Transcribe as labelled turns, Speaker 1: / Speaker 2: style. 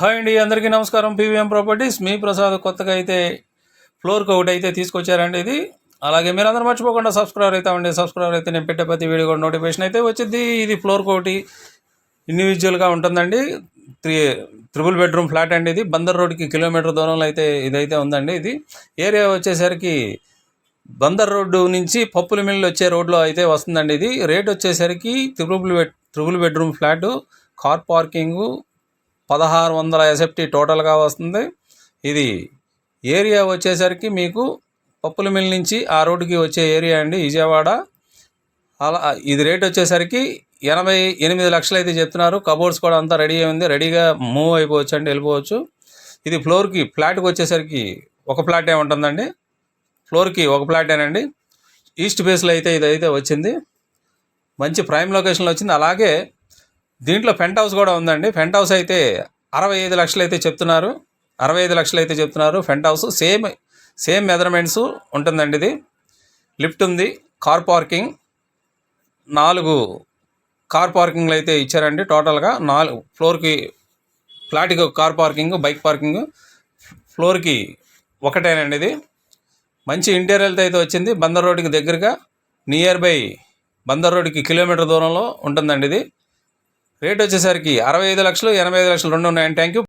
Speaker 1: Hi అండి అందరికీ నమస్కారం. PVM properties. మీ ప్రసాద్ కొత్తగా అయితే ఫ్లోర్కి ఒకటి అయితే తీసుకొచ్చారండి ఇది. అలాగే మీరు అందరూ మర్చిపోకుండా సబ్స్క్రైబర్ అవుతామండి సబ్స్క్రైబర్ అయితే నేను పెట్టే ప్రతి వీడియో కూడా నోటిఫికేషన్ అయితే వచ్చింది ఇది ఫ్లోర్కి ఒకటి ఇండివిజువల్గా ఉంటుందండి. త్రీ త్రిబుల్ బెడ్రూమ్ ఫ్లాట్ అండి ఇది. బందర్ రోడ్కి కిలోమీటర్ దూరంలో అయితే ఇదైతే ఉందండి ఇది. ఏరియా వచ్చేసరికి బందర్ రోడ్డు నుంచి పప్పుల మిల్లు వచ్చే రోడ్లో అయితే వస్తుందండి ఇది. రేట్ వచ్చేసరికి triple bed triple bedroom flat car parking పదహారు వందల ఎస్ఎఫ్టీ టోటల్గా వస్తుంది. ఇది ఏరియా వచ్చేసరికి మీకు పప్పుల మిల్ నుంచి ఆ రోడ్డుకి వచ్చే ఏరియా అండి విజయవాడ. అలా ఇది రేట్ వచ్చేసరికి ఎనభై ఎనిమిది లక్షలు అయితే చెప్తున్నారు. కబోర్డ్స్ కూడా అంతా రెడీ అయింది రెడీగా మూవ్ అయిపోవచ్చు అండి వెళ్ళిపోవచ్చు. ఇది ఫ్లోర్కి ఫ్లాట్కి వచ్చేసరికి ఒక ఫ్లాటే ఉంటుందండి. ఫ్లోర్కి ఒక ఫ్లాటేనండి. ఈస్ట్ ఫేస్లో అయితే ఇది అయితే వచ్చింది. మంచి ప్రైమ్ లొకేషన్లో వచ్చింది. అలాగే దీంట్లో పెంట్ హౌస్ కూడా ఉందండి. పెంట్ హౌస్ అయితే అరవై ఐదు లక్షలు అయితే చెప్తున్నారు. అరవై ఐదు లక్షలు అయితే చెప్తున్నారు. Penthouse same same measurements ఉంటుందండి ఇది. లిఫ్ట్ ఉంది కార్ పార్కింగ్. నాలుగు కార్ పార్కింగ్లు అయితే ఇచ్చారండి టోటల్గా. నాలుగు ఫ్లోర్కి ఫ్లాట్కి కార్ పార్కింగ్ బైక్ పార్కింగ్. ఫ్లోర్కి ఒకటేనండి ఇది. మంచి ఇంటీరియర్తో అయితే వచ్చింది. బందర్ రోడ్డుకి దగ్గరగా నియర్ బై బందర్ రోడ్డుకి కిలోమీటర్ దూరంలో ఉంటుందండి ఇది. రేట్ వచ్చేసరికి అరవై ఐదు లక్షలు ఎనభై ఐదు లక్షలు రెండు ఉన్నాయండి థ్యాంక్ యూ